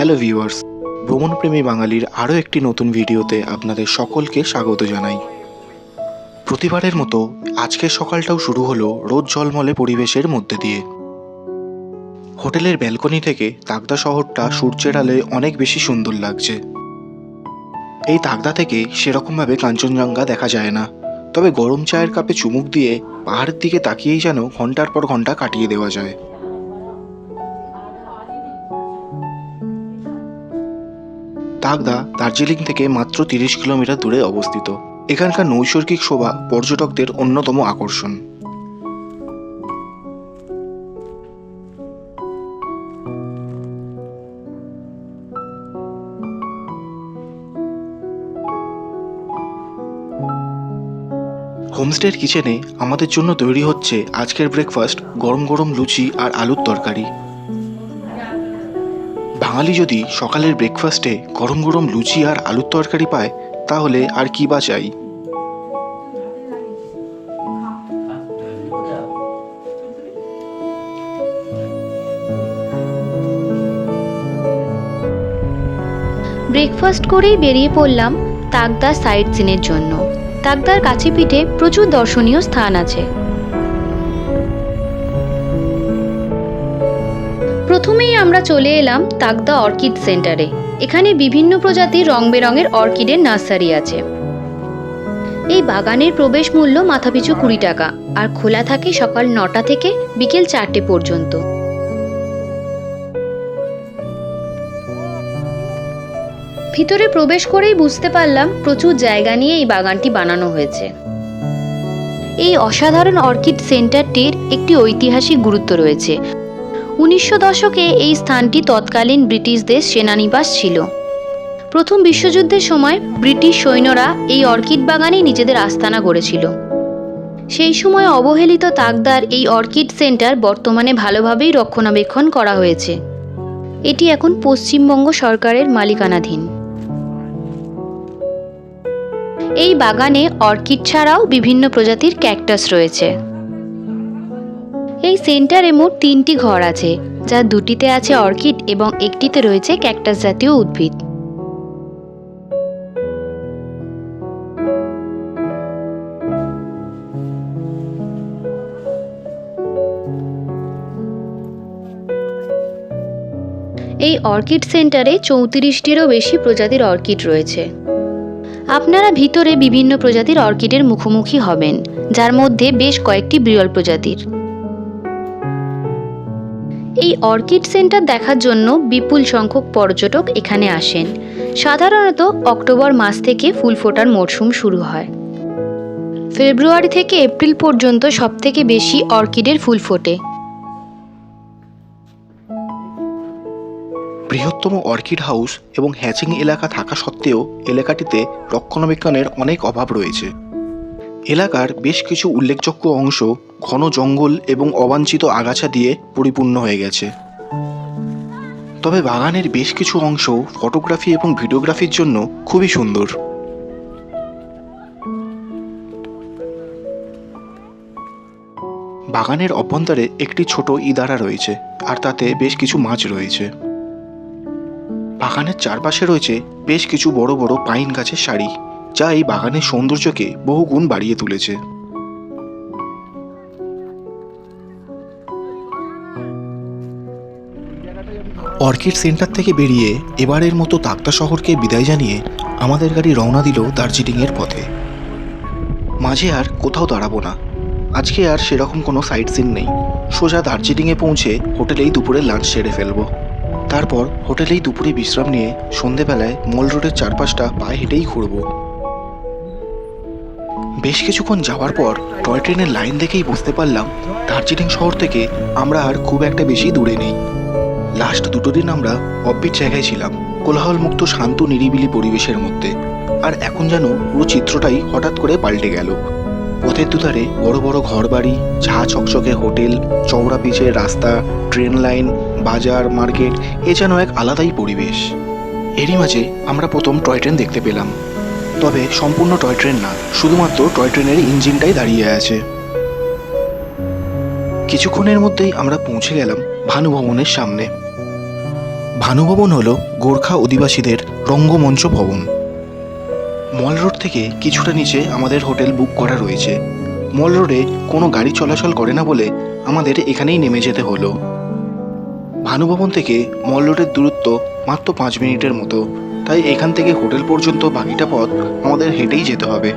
Hello viewers, ভ্রমণপ্রেমী বাঙালির আরও একটি নতুন ভিডিওতে আপনাদের সকলকে স্বাগত জানাই। প্রতিবারের মতো আজকের সকালটাও শুরু হলো রোদ ঝলমলে পরিবেশের মধ্যে দিয়ে। হোটেলের ব্যালকনি থেকে তাগদা শহরটা সূর্যের আলে অনেক বেশি সুন্দর লাগছে। এই তাগদা থেকে সেরকমভাবে কাঞ্চনজঙ্ঘা দেখা যায় না, তবে গরম চায়ের কাপে চুমুক দিয়ে পাহাড়ের দিকে তাকিয়েই যেন ঘণ্টার পর ঘণ্টা কাটিয়ে দেওয়া যায়। তাগদা দার্জিলিং থেকে মাত্র তিরিশ কিলোমিটার দূরে অবস্থিত। এখানকার নৈসর্গিক শোভা পর্যটকদের অন্যতম আকর্ষণ। হোমস্টের কিচেনে আমাদের জন্য তৈরি হচ্ছে আজকের ব্রেকফাস্ট গরম গরম লুচি আর আলুর তরকারি। বাঙালি যদি সকালের ব্রেকফাস্টে গরম গরম লুচি আর আলুর তরকারি পায়, তাহলে আর কি বা চাই? ব্রেকফাস্ট করেই বেরিয়ে পড়লাম তাকদা সাইট সিনের জন্য। তাকদার কাছে পিঠে প্রচুর দর্শনীয় স্থান আছে। প্রথমেই আমরা চলে এলাম তাকদা অর্কিড সেন্টারে। এখানে বিভিন্ন প্রজাতির রং বেরঙের অর্কিডের নার্সারি আছে। এই বাগানের প্রবেশ মূল্য মাথাপিছু কুড়ি টাকা আর খোলা থাকে সকাল নটা থেকে বিকেল চারটে পর্যন্ত। ভিতরে প্রবেশ করেই বুঝতে পারলাম প্রচুর জায়গা নিয়ে এই বাগানটি বানানো হয়েছে। এই অসাধারণ অর্কিড সেন্টারটির একটি ঐতিহাসিক গুরুত্ব রয়েছে। উনিশশো দশকে এই স্থানটি তৎকালীন ব্রিটিশদের সেনানিবাস ছিল। প্রথম বিশ্বযুদ্ধের সময় ব্রিটিশ সৈন্যরা এই অর্কিড বাগানেই নিজেদের আস্তানা গড়েছিল। সেই সময় অবহেলিত তাকদার এই অর্কিড সেন্টার বর্তমানে ভালোভাবেই রক্ষণাবেক্ষণ করা হয়েছে। এটি এখন পশ্চিমবঙ্গ সরকারের মালিকানাধীন। এই বাগানে অর্কিড ছাড়াও বিভিন্ন প্রজাতির ক্যাকটাস রয়েছে। এই সেন্টারে মোট তিনটি ঘর আছে যার দুটিতে আছে অর্কিড এবং একটিতে রয়েছে ক্যাকটাস জাতীয় উদ্ভিদ। এই অর্কিড সেন্টারে চৌত্রিশটিরও বেশি প্রজাতির অর্কিড রয়েছে। আপনারা ভিতরে বিভিন্ন প্রজাতির অর্কিডের মুখোমুখি হবেন, যার মধ্যে বেশ কয়েকটি বিরল প্রজাতির। এই অর্কিড সেন্টার দেখার জন্য বিপুল সংখ্যক পর্যটক এখানে আসেন। সাধারণত অক্টোবর মাস থেকে ফুল ফোটার মরশুম শুরু হয়। ফেব্রুয়ারি থেকে এপ্রিল পর্যন্ত সবথেকে বেশি অর্কিডের ফুল ফোটে। বৃহত্তম অর্কিড হাউস এবং হ্যাচিং এলাকা থাকা সত্ত্বেও এলাকাটিতে রক্ষণাবেক্ষণের অনেক অভাব রয়েছে। এলাকার বেশ কিছু উল্লেখযোগ্য অংশ ঘন জঙ্গল এবং অবাঞ্ছিত আগাছা দিয়ে পরিপূর্ণ হয়ে গেছে। তবে বাগানের বেশ কিছু অংশ ফটোগ্রাফি এবং ভিডিওগ্রাফির জন্য খুবই সুন্দর। বাগানের অভ্যন্তরে একটি ছোট ইদারা রয়েছে আর তাতে বেশ কিছু মাছ রয়েছে। বাগানের চারপাশে রয়েছে বেশ কিছু বড় বড় পাইন গাছের সারি। যা এই বাগানের সৌন্দর্যকে বহু গুণ বাড়িয়ে তুলেছে। অর্কিড সেন্টার থেকে বেরিয়ে এবারের মতো তাক্তা শহরকে বিদায় জানিয়ে আমাদের গাড়ি রওনা দিল দার্জিলিংয়ের পথে। মাঝে আর কোথাও দাঁড়াবো না। আজকে আর সেরকম কোনো সাইট সিন নেই। সোজা দার্জিলিংয়ে পৌঁছে হোটেলেই দুপুরে লাঞ্চ সেরে ফেলব। তারপর হোটেলেই দুপুরে বিশ্রাম নিয়ে সন্ধেবেলায় মল রোডের চারপাশটা পায়ে হেঁটেই ঘুরব। বেশ কিছুক্ষণ যাওয়ার পর টয় ট্রেনের লাইন দেখেই বুঝতে পারলাম, দার্জিলিং শহর থেকে আমরা আর খুব একটা বেশি দূরে নেই। লাস্ট দুটো দিন আমরা অব্বিট জায়গায় ছিলাম, কোলাহলমুক্ত, শান্ত, নিরিবিলি পরিবেশের মধ্যে। আর এখন যেন পুরো চিত্রটাই হঠাৎ করে পাল্টে গেল। পথের দুধারে বড় বড় ঘরবাড়ি, ঝা চকচকে হোটেল, চওড়া পিচের রাস্তা, ট্রেন লাইন, বাজার, মার্কেট, এ যেন এক আলাদাই পরিবেশ। এরই মাঝে আমরা প্রথম টয় ট্রেন দেখতে পেলাম। তবে সম্পূর্ণ টয় ট্রেন না, শুধুমাত্র টয় ট্রেনের ইঞ্জিনটাই দাঁড়িয়ে আছে। কিছুক্ষণের মধ্যেই আমরা পৌঁছে গেলাম ভানুভবনের সামনে। ভানুভবন হলো গোর্খা অধিবাসীদের রঙ্গমঞ্চ ভবন। মল রোড থেকে কিছুটা নিচে আমাদের হোটেল বুক করা রয়েছে। মল রোডে কোনো গাড়ি চলাচল করে না বলে আমাদের এখানেই নেমে যেতে হলো। ভানুভবন থেকে মল রোডের দূরত্ব মাত্র পাঁচ মিনিটের মতো। তাই এখান থেকে হোটেল পর্যন্ত বাকিটা পথ আমাদের হেঁটেই যেতে হবে।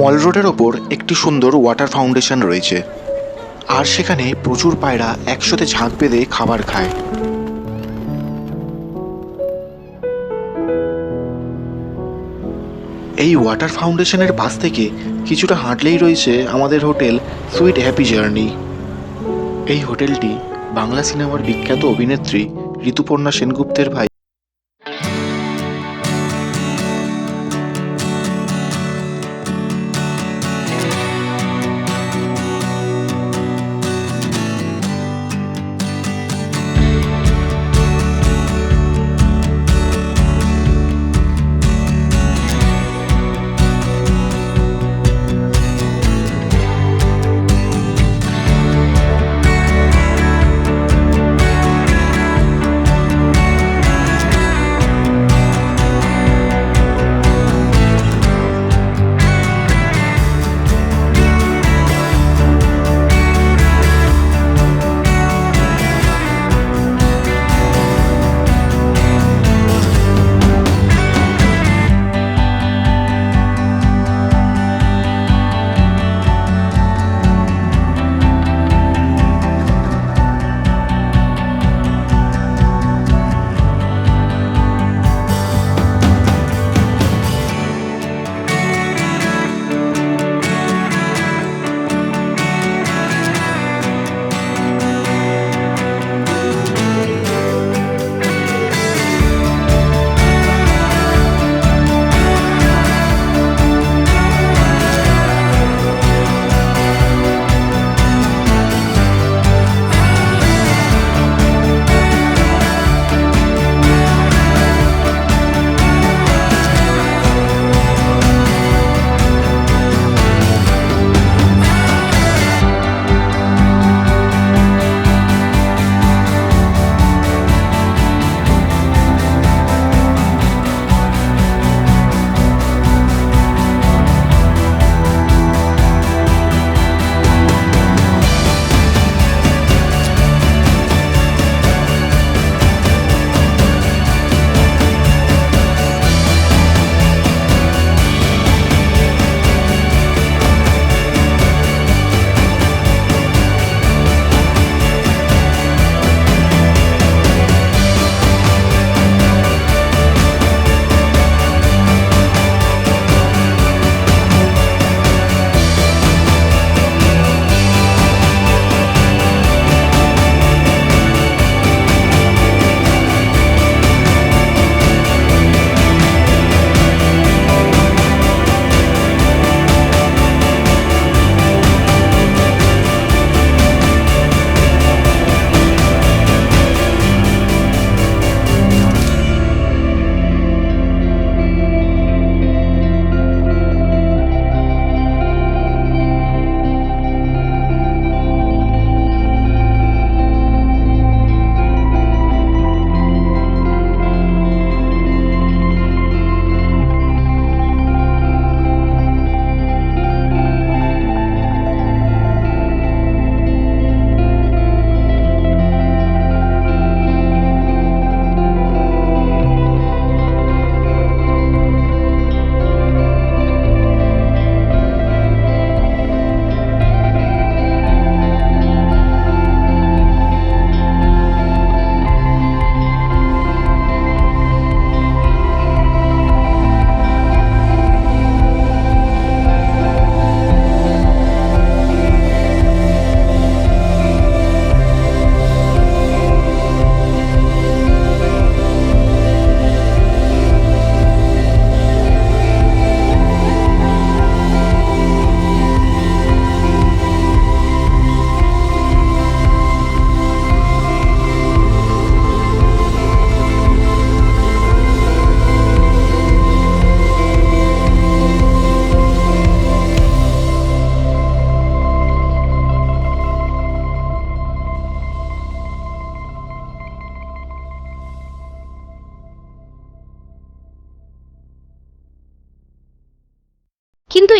মল রোডের ওপর একটি সুন্দর ওয়াটার ফাউন্ডেশন রয়েছে। আর সেখানে প্রচুর পায়রা একসাথে ঝাঁক বেঁধে খাবার খায়। এই ওয়াটার ফাউন্ডেশনের পাশ থেকে কিছুটা হাঁটলেই রয়েছে আমাদের হোটেল সুইট হ্যাপি জার্নি। এই হোটেলটি বাংলা সিনেমার বিখ্যাত অভিনেত্রী ঋতুপর্ণা সেনগুপ্তের ভাই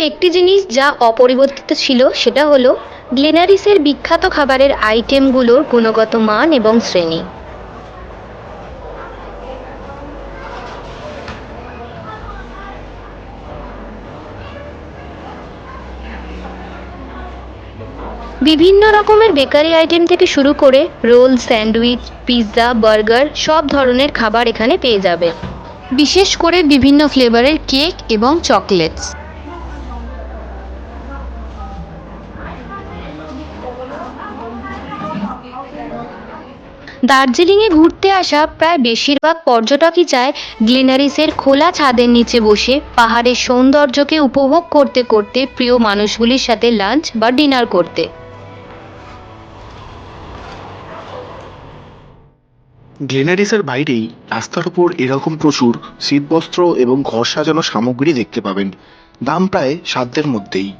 একটি জিনিস যা অপরিবর্তিত ছিল, সেটা হলো গ্লেনারিসের বিখ্যাত খাবারের আইটেমগুলোর গুণগত মান এবং শ্রেণি। বিভিন্ন রকমের বেকারি আইটেম থেকে শুরু করে রোল, স্যান্ডউইচ, পিৎজা, বার্গার, সব ধরনের খাবার এখানে পেয়ে যাবে। বিশেষ করে বিভিন্ন ফ্লেভারের কেক এবং চকলেটস। দার্জিলিংয়ে ঘুরতে আসা প্রায় বেশিরভাগ পর্যটকই চায় গ্লিনারিসের খোলা ছাদের নিচে বসে পাহাড়ের সৌন্দর্যকে উপভোগ করতে করতে প্রিয় মানুষগুলির সাথে লাঞ্চ বা ডিনার করতে। গ্লেনারিসের বাইরেই রাস্তার উপর এরকম প্রচুর শীতবস্ত্র এবং ঘর সাজানো সামগ্রী দেখতে পাবেন। দাম প্রায় সাধ্যের মধ্যেই।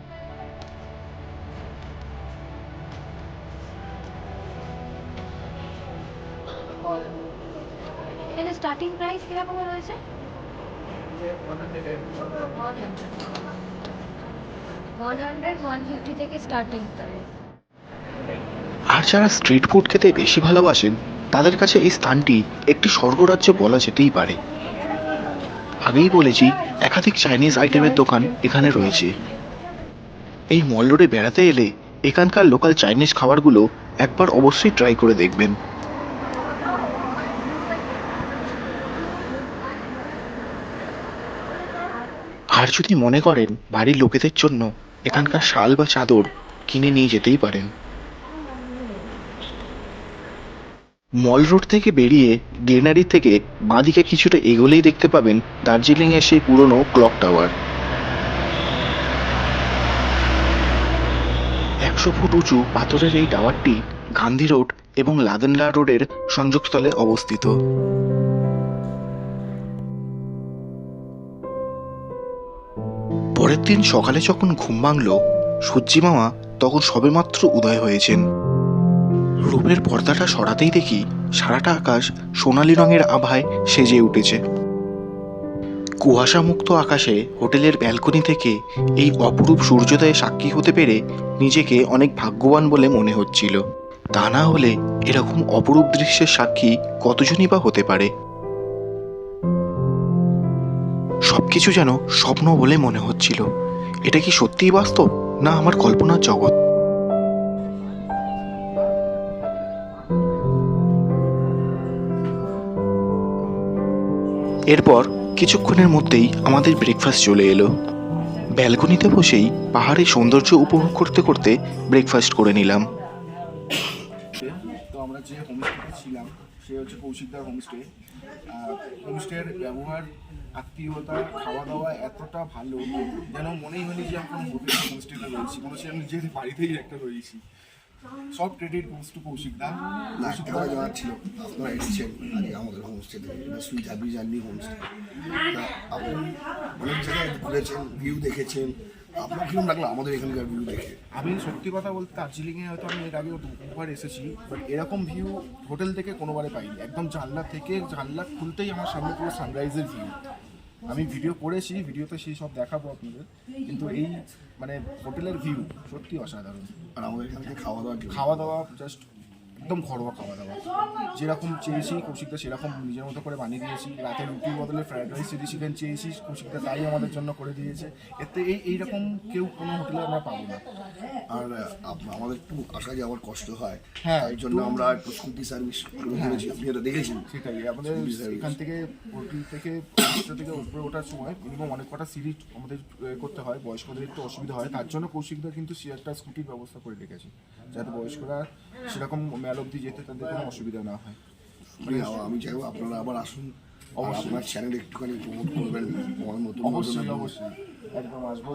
আর যারা স্ট্রিট ফুড খেতে বেশি ভালোবাসেন, তাদের কাছে এই স্থানটি একটি স্বর্গরাজ্য বলা যেতেই পারে। আগেই বলেছি, একাধিক চাইনিজ আইটেমের দোকান এখানে রয়েছে। এই মল রোডে বেড়াতে এলে এখানকার লোকাল চাইনিজ খাবারগুলো একবার অবশ্যই ট্রাই করে দেখবেন। আর যদি মনে করেন বাড়ির লোকেদের জন্য এখানকার শাল বা চাদর কিনে নিয়ে যেতেই পারেন। মল রোড থেকে বেরিয়ে গ্লেনারি থেকে বাঁদিকে কিছুটা এগোলেই দেখতে পাবেন দার্জিলিংয়ের সেই পুরনো ক্লক টাওয়ার। একশো ফুট উঁচু পাথরের এই টাওয়ারটি গান্ধী রোড এবং লাদেনলা রোডের সংযোগস্থলে অবস্থিত। পরের দিন সকালে যখন ঘুম ভাঙল, সূর্যি মামা তখন সবেমাত্র উদয় হয়েছেন। রুমের পর্দাটা সরাতেই দেখি সারাটা আকাশ সোনালি রঙের আভায় সেজে উঠেছে। কুয়াশামুক্ত আকাশে হোটেলের ব্যালকনি থেকে এই অপরূপ সূর্যোদয়ে সাক্ষী হতে পেরে নিজেকে অনেক ভাগ্যবান বলে মনে হচ্ছিল। তা না হলে এরকম অপরূপ দৃশ্যের সাক্ষী কতজনই বা হতে পারে? সবকিছু যেন স্বপ্ন বলে মনে হচ্ছিল। এটা কি সত্যিই বাস্তব, না আমার কল্পনার জগৎ? এরপর কিছুক্ষণের মধ্যেই আমাদের ব্রেকফাস্ট চলে এলো। ব্যালকনিতে বসেই পাহাড়ের সৌন্দর্য উপভোগ করতে করতে ব্রেকফাস্ট করে নিলাম। তো আমরা যে ছিলাম সে হচ্ছে কৌশিকদার হোমস্টে হোমস্টের ব্যবহার, আত্মীয়তা খাওয়া দাওয়া এতটা ভালো, যেন মনেই হয়নি যে আমি কোনো হোটেল হোমস্টেতে রয়েছি মনে হচ্ছে আমি নিজের বাড়িতেই একটা রয়েছি। সব ক্রেডিট গোস টু কৌশিকদা লাখ টাকা দেওয়ার ছিল, আপনারা এসেছেন আজকে আমাদের হোমস্টেতে সুইট হ্যাপি জার্নি হোমস্টে আপনি অনেক জায়গায় ঘুরেছেন ভিউ দেখেছেন আপনার কীরকম লাগল? আমাদের এখানকার ভিউ দেখে। আমি সত্যি কথা বলতে দার্জিলিংয়ে হয়তো আমি এর আগেও দুবার এসেছি বাট এরকম ভিউ হোটেল থেকে কোনোবারে পাইনি। একদম জানলা থেকে জানলা খুলতেই আমার সামনে পুরো সানরাইজের ভিউ আমি ভিডিও করেছি ভিডিওতে সেই সব দেখাবো আপনাদের কিন্তু এই মানে হোটেলের ভিউ সত্যি অসাধারণ। আর আমাদের এখান থেকে খাওয়া দাওয়া খাওয়া দাওয়া জাস্ট একদম ঘরোয়া খাওয়া দাওয়া যেরকম চেয়েছি কৌশিকদা সেরকম নিজের মতো করে বানিয়ে দিয়েছি। রাতে রুটির বদলে ফ্রাইড রাইস চিলি চিকেন চেয়েছি কৌশিকদা তাই আমাদের জন্য করে দিয়েছে। এতে এই এইরকম কেউ কোনো হোটেলে আমরা পাবো না। আর আপ- আমাদের একটু আসা যাওয়ার কষ্ট হয়। হ্যাঁ, তাই জন্য আমরা একটু স্কুটি সার্ভিস করেছি। আপনি এটা দেখেছেন? সেটাই। আমাদের service। এখান থেকে হোটেল থেকে থেকে উপরে ওঠার সময় মিনিমাম অনেক কটা সিঁড়ি আমাদের এ, করতে হয়। বয়স্কদের একটু অসুবিধা হয়। তার জন্য কৌশিকদা কিন্তু সে একটা স্কুটির ব্যবস্থা করে রেখেছে। যাতে বয়স্করা সেরকম মেল অব্দি যেতে তাদের কোনো অসুবিধা না হয়। মানে আমি চাইব আপনারা আবার আসুন। আর আপনার চ্যানেল একটুখানি প্রমোট করবেন। আমার নতুন অবশ্যই অবশ্যই। একদম আসব।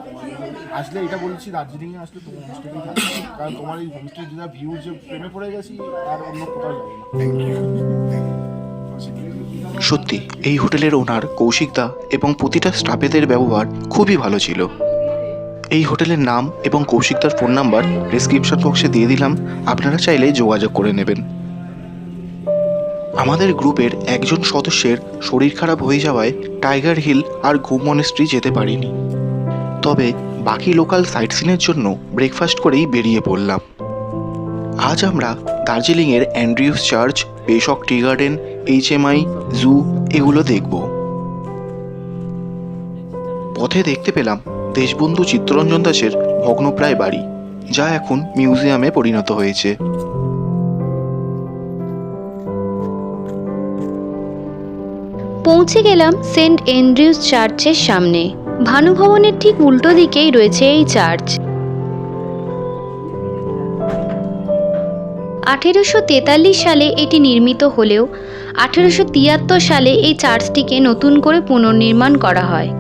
আসলে এটা বলছি দার্জিলিংয়ে আসলে তোমার হোমস্টেতেই থাকবে। কারণ তোমার এই হোমস্টে যেটা ভিউ যে প্রেমে পড়ে গেছি আর অন্য কোথাও যাব না। থ্যাংক ইউ সত্যি এই হোটেলের ওনার কৌশিকদা এবং প্রতিটা স্টাফেদের ব্যবহার খুবই ভালো ছিল। এই হোটেলের নাম এবং কৌশিকদার ফোন নাম্বার ডিসক্রিপশন বক্সে দিয়ে দিলাম। আপনারা চাইলে যোগাযোগ করে নেবেন। আমাদের গ্রুপের একজন সদস্যের শরীর খারাপ হয়ে যাওয়ায় টাইগার হিল আর ঘুম মনেস্ট্রি যেতে পারিনি। তবে বাকি লোকাল সাইট সিনের জন্য ব্রেকফাস্ট করেই বেরিয়ে পড়লাম। আজ আমরা দার্জিলিংয়ের অ্যান্ড্রিউস চার্চ, বেশক টি গার্ডেন এইচএমআই জু এগুলো দেখব। পথে দেখতে পেলাম দেশবন্ধু চিত্তরঞ্জন দাসের ভগ্নপ্রায় বাড়ি, যা এখন মিউজিয়ামে পরিণত হয়েছে। পৌঁছে গেলাম সেন্ট অ্যান্ড্রিউস চার্চের সামনে। ভানু ভবনের ঠিক উল্টো দিকেই রয়েছে এই চার্চ। আঠেরোশো তেতাল্লিশ সালে এটি নির্মিত হলেও, আঠেরোশো তিয়াত্তর সালে এই চার্চটিকে নতুন করে পুনর্নির্মাণ করা হয়।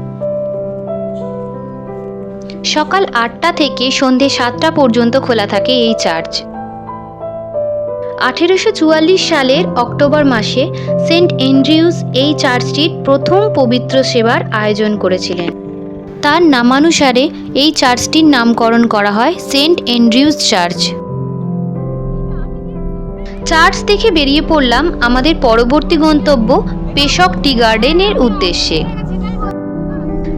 সকাল আটটা থেকে সন্ধে সাতটা পর্যন্ত খোলা থাকে এই চার্চ। আঠেরোশো চুয়াল্লিশ সালের অক্টোবর মাসে সেন্ট অ্যান্ড্রিউস এই চার্চটির প্রথম পবিত্র সেবার আয়োজন করেছিলেন। তার নামানুসারে এই চার্চটির নামকরণ করা হয় সেন্ট অ্যান্ড্রিউস চার্চ। চার্চ দেখে বেরিয়ে পড়লাম আমাদের পরবর্তী গন্তব্য পেশক টি গার্ডেনের উদ্দেশ্যে।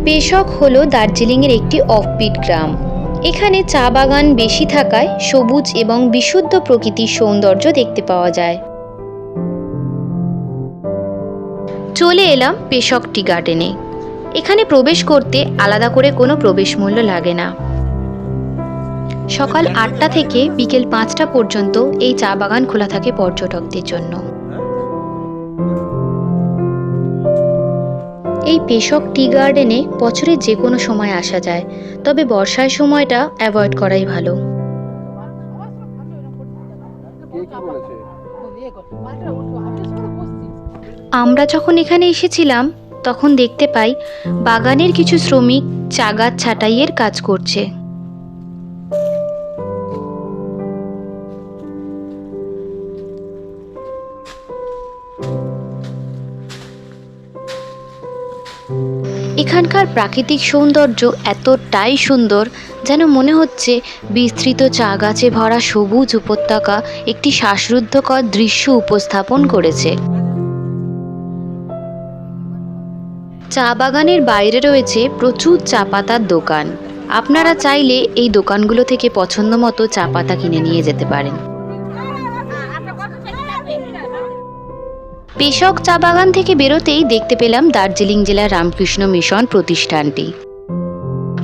পেশক হল দার্জিলিংয়ের একটি অফবিট গ্রাম। এখানে চা বাগান বেশি থাকায় সবুজ এবং বিশুদ্ধ প্রকৃতির সৌন্দর্য দেখতে পাওয়া যায়। চলে এলাম পেশক টি গার্ডেনে। এখানে প্রবেশ করতে আলাদা করে কোনো প্রবেশ মূল্য লাগে না। সকাল আটটা থেকে বিকেল পাঁচটা পর্যন্ত এই চা বাগান খোলা থাকে পর্যটকদের জন্য। এই পেশক টি গার্ডেনে বছরে যে কোনো সময় আসা যায় তবে বর্ষার সময়টা অ্যাভয়েড করাই ভালো। আমরা যখন এখানে এসেছিলাম তখন দেখতে পাই বাগানের কিছু শ্রমিক চা ছাটাইয়ের ছাঁটাইয়ের কাজ করছে। এখানকার প্রাকৃতিক সৌন্দর্য এতটাই সুন্দর যেন মনে হচ্ছে বিস্তৃত চা গাছে ভরা সবুজ উপত্যকা একটি শ্বাসরুদ্ধকর দৃশ্য উপস্থাপন করেছে। চা বাগানের বাইরে রয়েছে প্রচুর চা পাতার দোকান। আপনারা চাইলে এই দোকানগুলো থেকে পছন্দ মতো চা পাতা কিনে নিয়ে যেতে পারেন। পেশক চা বাগান থেকে বেরোতেই দেখতে পেলাম দার্জিলিং জেলার রামকৃষ্ণ মিশন প্রতিষ্ঠানটি।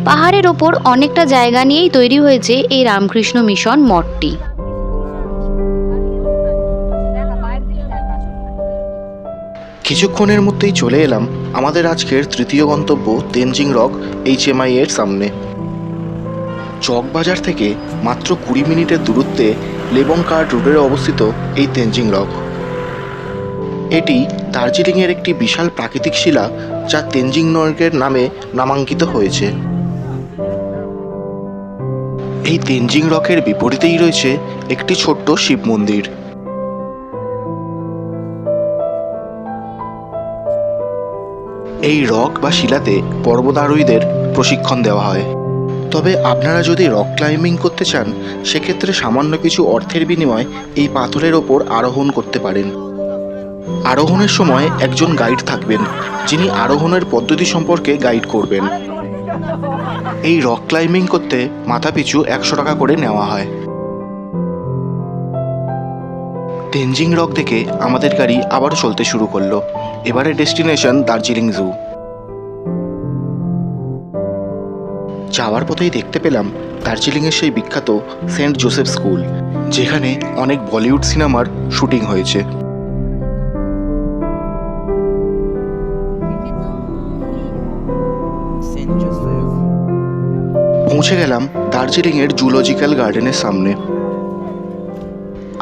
পাহাড়ের ওপর অনেকটা জায়গা নিয়েই তৈরি হয়েছে এই রামকৃষ্ণ মিশন মঠটি। কিছুক্ষণের মধ্যেই চলে এলাম আমাদের আজকের তৃতীয় গন্তব্য তেনজিং রক এইচএমআই এর সামনে। চকবাজার থেকে মাত্র কুড়ি মিনিটের দূরত্বে লেবংকার্ড রোডে অবস্থিত এই তেনজিং রক। এটি দার্জিলিংয়ের একটি বিশাল প্রাকৃতিক শিলা যা তেনজিং নর্গের নামে নামাঙ্কিত হয়েছে। এই তেনজিং রকের বিপরীতেই রয়েছে একটি ছোট্ট শিব মন্দির। এই রক বা শিলাতে পর্বতারোহীদের প্রশিক্ষণ দেওয়া হয়। তবে আপনারা যদি রক ক্লাইম্বিং করতে চান, সেক্ষেত্রে সামান্য কিছু অর্থের বিনিময়ে এই পাথরের ওপর আরোহণ করতে পারেন। আরোহণের সময় একজন গাইড থাকবেন, যিনি আরোহণের পদ্ধতি সম্পর্কে গাইড করবেন। এই রক ক্লাইম্বিং করতে মাথাপিছু একশো টাকা করে নেওয়া হয়। তেনজিং রক দেখে আমাদের গাড়ি আবারও চলতে শুরু করল। এবারে ডেস্টিনেশন দার্জিলিং জু। যাওয়ার পথেই দেখতে পেলাম দার্জিলিংয়ের সেই বিখ্যাত সেন্ট জোসেফ স্কুল, যেখানে অনেক বলিউড সিনেমার শুটিং হয়েছে। পৌঁছে গেলাম দার্জিলিংয়ের জুলজিক্যাল গার্ডেনের সামনে।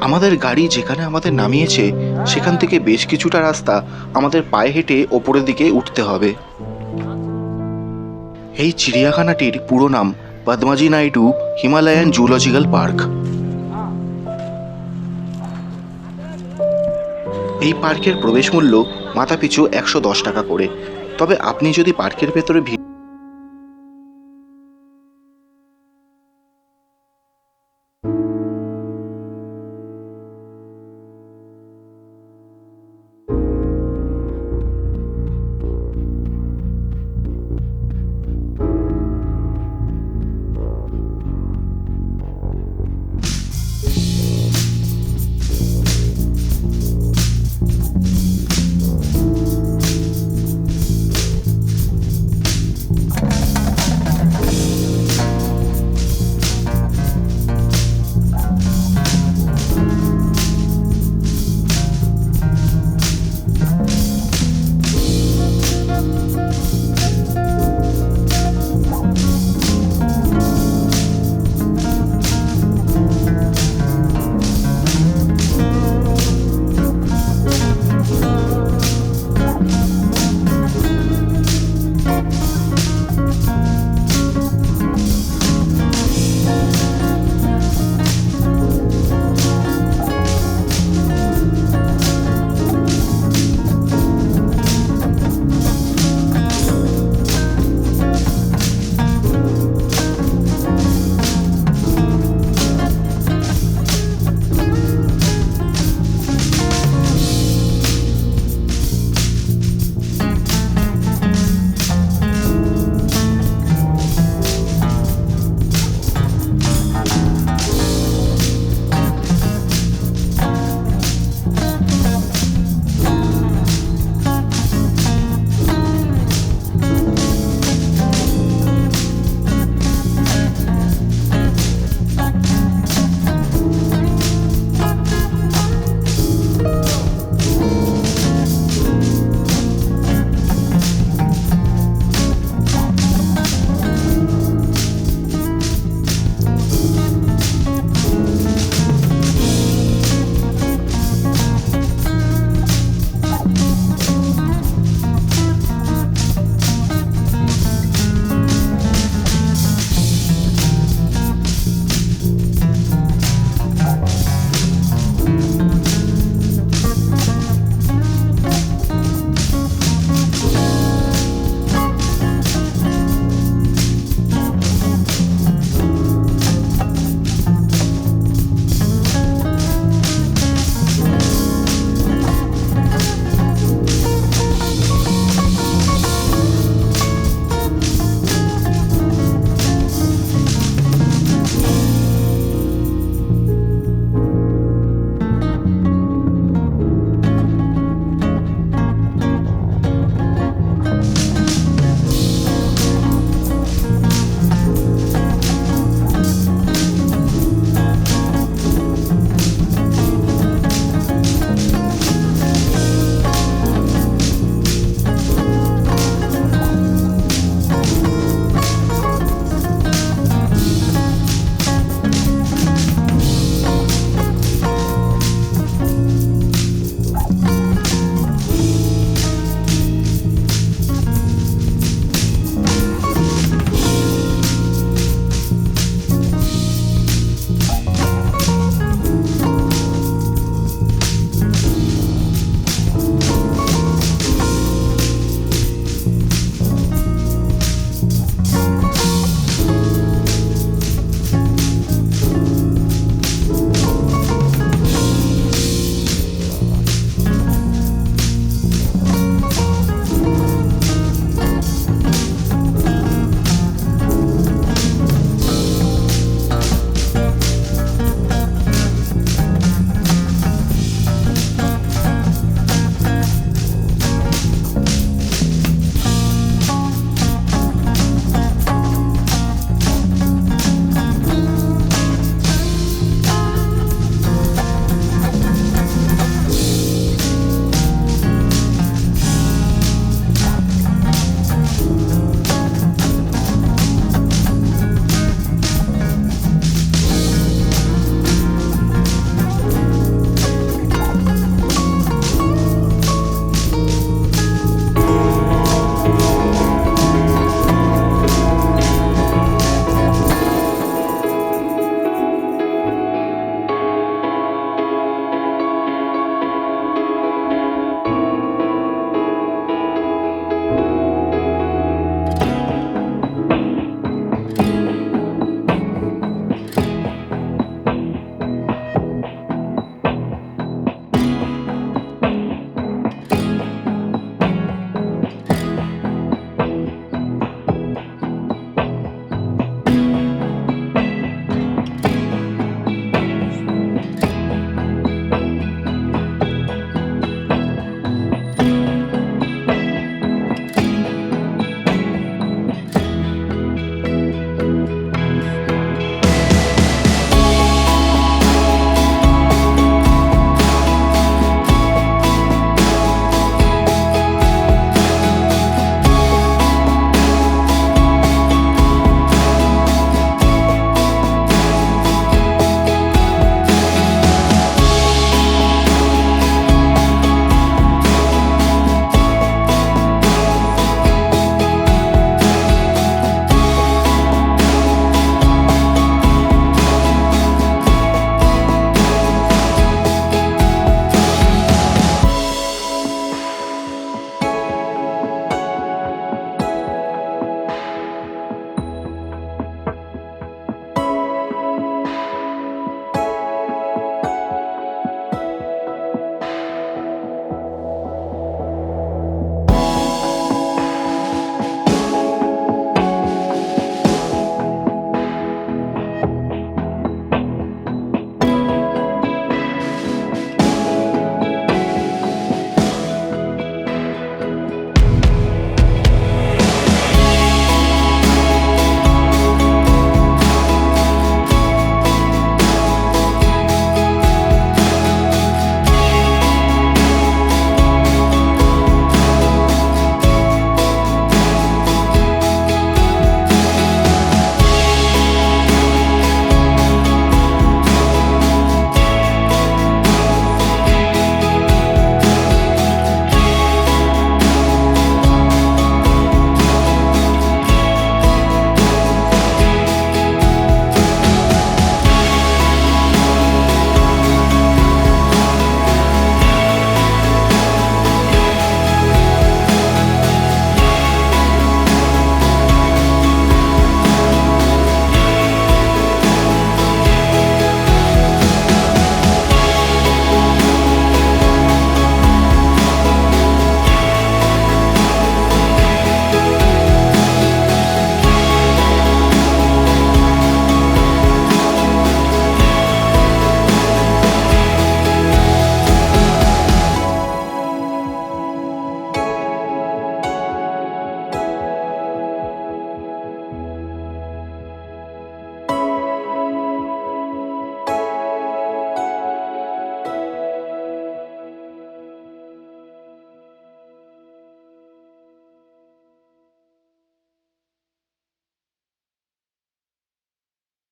আমাদের গাড়ি যেখানে আমাদের নামিয়েছে, সেখান থেকে বেশ কিছুটা রাস্তা আমাদের পায়ে হেঁটে ওপরের দিকে উঠতে হবে। এই চিড়িয়াখানাটির পুরো নাম Padmaja Naidu, Himalayan zoological park. এই পার্কের প্রবেশ মূল্য মাথাপিছু একশো দশ টাকা করে। তবে আপনি যদি পার্কের ভেতরে ভিড়